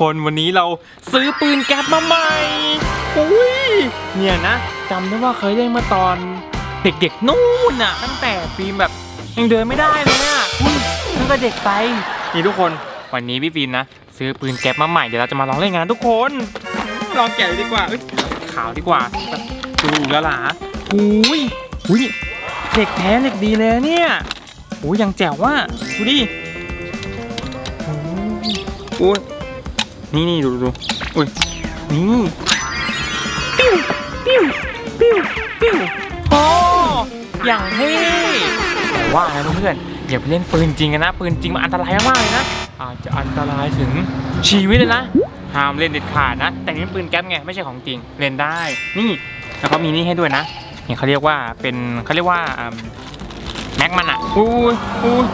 คนวันนี้เราซื้อปืนแก๊ปมาใหม่อุ้ยเนี่ยนะจำได้ว่าเคยเล่นมาตอนเด็กๆนู่นน่ะ ตั้งแต่ฟิล์มแบบยังเดินไม่ได้เลยอะอุ้ยนั่นก็เด็กไปนี่ทุกคนวันนี้พี่ฟิล์มนะ ซื้อปืนแก๊ปมาใหม่เดี๋ยวเราจะมาลองเล่นงานทุกคนลองแกะเลยดีกว่าเอ้ยขาวดีกว่าแบบดูแล้วล่ะอุ้ยอุ้ยเด็กแท้เด็กดีเลยนะเนี่ยอุ้ยยังแจ๋วว่ะดูดิโอ้ย นี่นี่ดูดูอุ้ยนี่ปิ้วปิ้วปิ้วปิ้วโอ้อย่างเท่แต่ว่านะเพื่อนอย่าไปเล่นปืนจริงกันนะ ปืนจริงมันอันตรายมากเลยนะอาจจะอันตรายถึงชีวิตเลยนะห้ามเล่นเด็ดขาดนะ แต่นี่มันปืนแก๊ปไงไม่ใช่ของจริงเล่นได้ นี่แล้วก็มีนี่ให้ด้วยนะนี่เขาเรียกว่าเป็นเขาเรียกว่าแม็กมันอะอุ้ยอุ้ย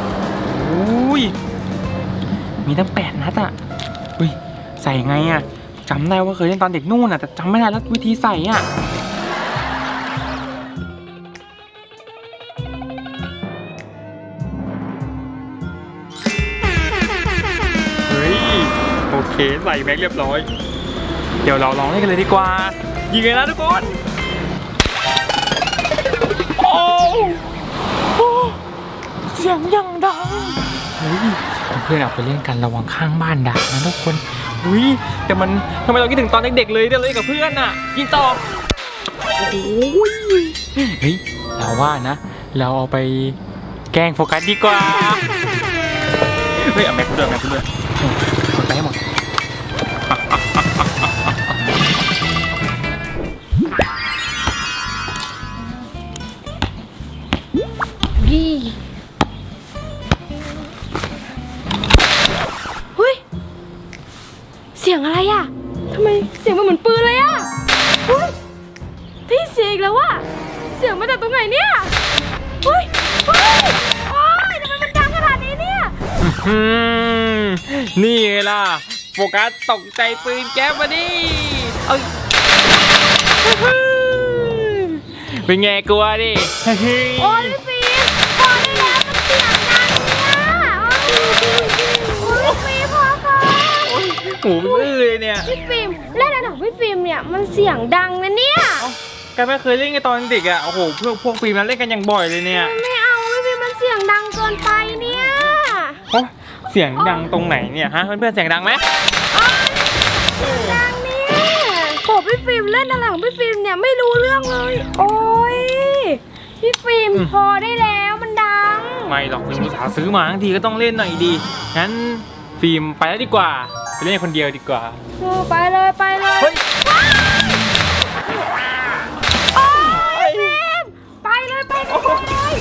อุ้ยมีตั้งแปดนัดอะอุ้ย ใส่ไงอะจำได้ว่าเคยเล่นตอนเด็กนู่นอะแต่จำไม่ได้แล้ววิธีใส่อะเฮ้ยโอเคใส่แม็กเรียบร้อย เดี๋ยวเราลองเล่นกันเลยดีกว่า ยิงเลยนะทุกคนโอ้โอ้เสียงยังดังเฮ้ยเพื่อนๆเอาไปเล่นกันระวังข้างบ้านด่านะทุกคน อุ้ยแต่มันทำไมเราคิดถึงตอนเด็กๆเลยได้เลยกับเพื่อนอะกินต่อโอ้โหเฮ้ยเราว่านะ เราเอาไปแกล้งโฟกัสดีกว่าเฮ้ยเอาแม็กซ์ด้วยแม็กซ์ด้วยกดไปให้หมดยี่ สียงมันเหมือนปืนเลยอะเฮ้ยพี่เสียงอีกแล้วว่ะเสียงมาจากตรงไหนเนี่ยเฮ้ยเฮ้ยโอ้ยทำไมมันดังขนาดนี้เนี่ย อืมนี่ไงล่ะ โฟกัสตกใจปืนแก๊ปมาดิเอ้ยเป็นไงกลัวดิเฮ้ยโอ้ยพี่ฟิ หูอื้อเลยเนี่ยพี่ฟิล์มเล่นอะไรของพี่ฟิล์มเนี่ยมันเสียงดังนะเนี่ยแกไม่เคยเล่นกันตอนเด็กอะโอ้โหพวกพวกฟิล์มนั้นเล่นกันอย่างบ่อยเลยเนี่ยไม่เอาพี่ฟิล์มมันเสียงดังเกินไปเนี่ยโอ้เสียงดังตรงไหนเนี่ยฮะเพื่อนๆเสียงดังไหมดังเนี่ยโหพี่ฟิล์มเล่นอะไรของพี่ฟิล์มเนี่ยไม่รู้เรื่องเลย โอ้ยพี่ฟิล์มพอได้แล้วมันดัง ไม่หรอกฟิล์มอุตส่าห์ซื้อมาทั้งทีก็ต้องเล่นหน่อยดีงั้นฟิล์มไปแล้วดีกว่า ไปเล่นคนเดียวดีกว่า เออไปเลยไปเลยเฮ้ย โอ้ยฟิล์มไปเลยไปเลยไปเลย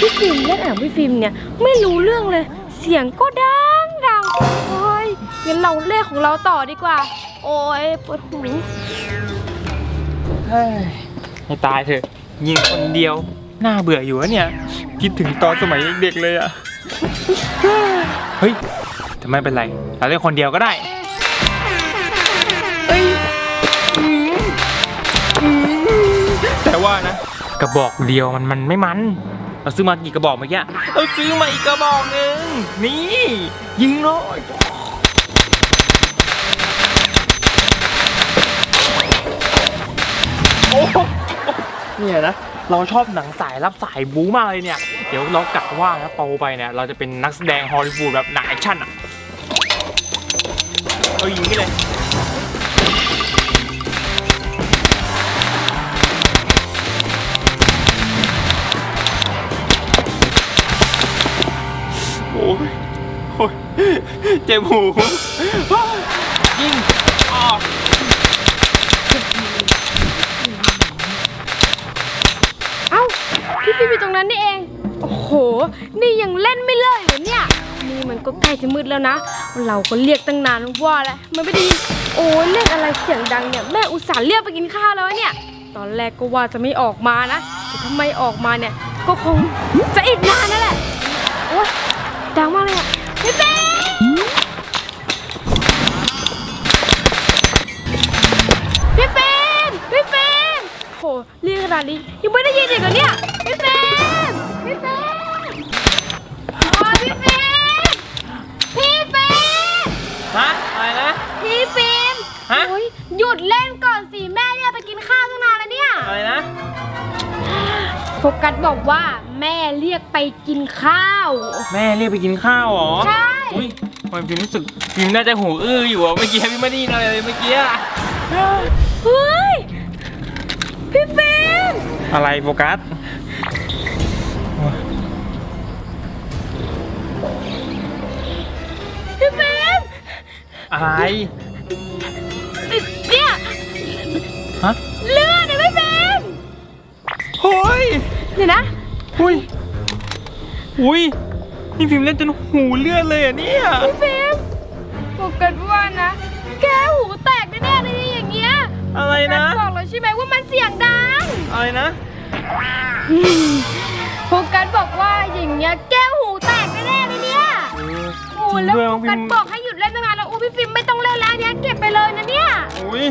พี่ฟิล์มเล่นอ่างพี่ฟิล์มเนี่ยไม่รู้เรื่องเลย เสียงก็ดังดังโอ้ยงั้นเราเล่นของเราต่อดีกว่า โอ้ยปวดหูเฮ้ยให้ตายเถอะยิงคนเดียว น่าเบื่ออยู่วะเนี่ย คิดถึงตอนสมัยเด็กๆเลยอะเฮ้ยแต่ ไม่เป็นไร เราเล่นคนเดียวก็ได้เอ้ยอืมอืมแต่ว่านะ กระบอกเดียวมันมันไม่มัน เราซื้อมากี่กระบอกเมื่อกี้เราซื้อมาอีกกระบอกหนึ่งนี่ ยิงเลยโอ้โหเนี่ยนะเราชอบหนังสายรับสายบู๊มากเลยเนี่ย เดี๋ยวเรากะว่านะโตไปเนี่ย เราจะเป็นนักแสดงฮอลลีวูดแบบหนังแอคชั่นอะ เอายิงไปเลยโอ้ยโอ้ยเจ็บหูยิงอ๋อเอ้าพี่ฟิล์มอยู่ตรงนั้นนี่เอง โอ้โห นี่ยังเล่นไม่เลิกเหรอเนี่ย นี่มันก็ใกล้จะมืดแล้วนะ เราก็เรียกตั้งนานว่าแล้วมันไม่ไดีโอ้ยเล่นอะไรเสียงดังเนี่ยแม่อุตส่าห์เรียกไปกินข้าวแล้วเนี่ย ตอนแรกก็ว่าจะไม่ออกมานะแต่ถ้าไมออกมาเนี่ย ก็คงจะอีกนานนั่นแหละโอ้ยดังมากเลยอะพี่ฟิล์มพี่ฟิล์มพี่ฟิล์มโหเรียกขนาดนี้ยังไม่ได้ยินอีกเหรอเนี่ยพี่ฟิล์มพี่ฟิล์ ฮะอะไรนะ พี่ฟิล์มฮะโอ๊ยหยุดเล่นก่อนสิแม่เรียกไปกินข้าวตั้งนานแล้วเนี่ย อะไรนะ โฟกัสบอกว่าแม่เรียกไปกินข้าว แม่เรียกไปกินข้าวเหรอใช่ อุ้ยทำไมพิมรู้สึกพิมน่าจะหูอื้ออยู่อะเมื่อกี้พี่ไม่ได้ยินอะไรเลยเมื่อกี้อะเฮ้ย พี่ฟิล์มอะไรโฟกัส อะไรเนี่ยฮะเลือดเนี่ยพี่ฟิล์มเฮ้ยเดี๋ยวนะอุ้ยอุ้ยนี่พิมพ์เล่นจนหูเลือดเลยอะเนี่ยพี่ฟิล์มโฟกัสว่านะ แกหูแตกแน่ๆเลยอย่างเงี้ยอะไรนะโฟกัสบอกแล้วใช่ไหมว่ามันเสียงดังอะไรนะโฟกัสบอกว่าอย่างเงี้ยแก้วหูแตกแน่ๆเลยเนี่ยเออโอ้จริงแล้วด้วยโฟมั้งพิกัสมพ์บอกให้หยุดเล่นตั้งนานแล้วโอ้ พี่ฟิล์มไม่ต้องเล่นแล้วเนี่ยเก็บไปเลยนะเนี่ย อุ้ย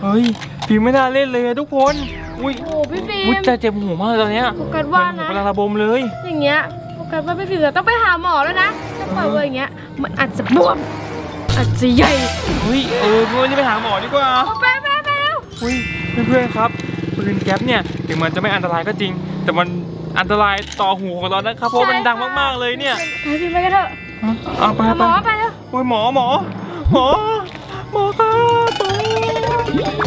เฮ้ยพิมพ์ไม่น่าเล่นเลยอะทุกคน อุ้ยโอ้พี่ฟิอุ้ยล์มแต่เจ็บหูมากเลยตอนเนี้ยโฟกัสว่าเหมือนะ หูกำลังระบมเลย อย่างเงี้ยโฟกัสว่าพี่ฟิล์มจะต้องไปหาหมอแล้วนะถ้าปล่อยไว้อย่างเงี้ย มันอาจจะบวมอาจจะใหญ่เฮ้ยเออพวกนี้ไปหาหมอดีกว่า เอาไปไปไปแล้ว อุ้ยเพื่อนๆครับปืนแก๊ปเนี่ยถึงมันจะไม่อันตรายก็จริง แต่มันอันตรายต่อหูของเรานะครับเพราะมันดังมากๆเลยเนี่ย ไปฟิล์มไปกันเถอะ เอาไปหาหไป มอไปแล้วโอ้ยหมอหมอหมอหมอครับหมอ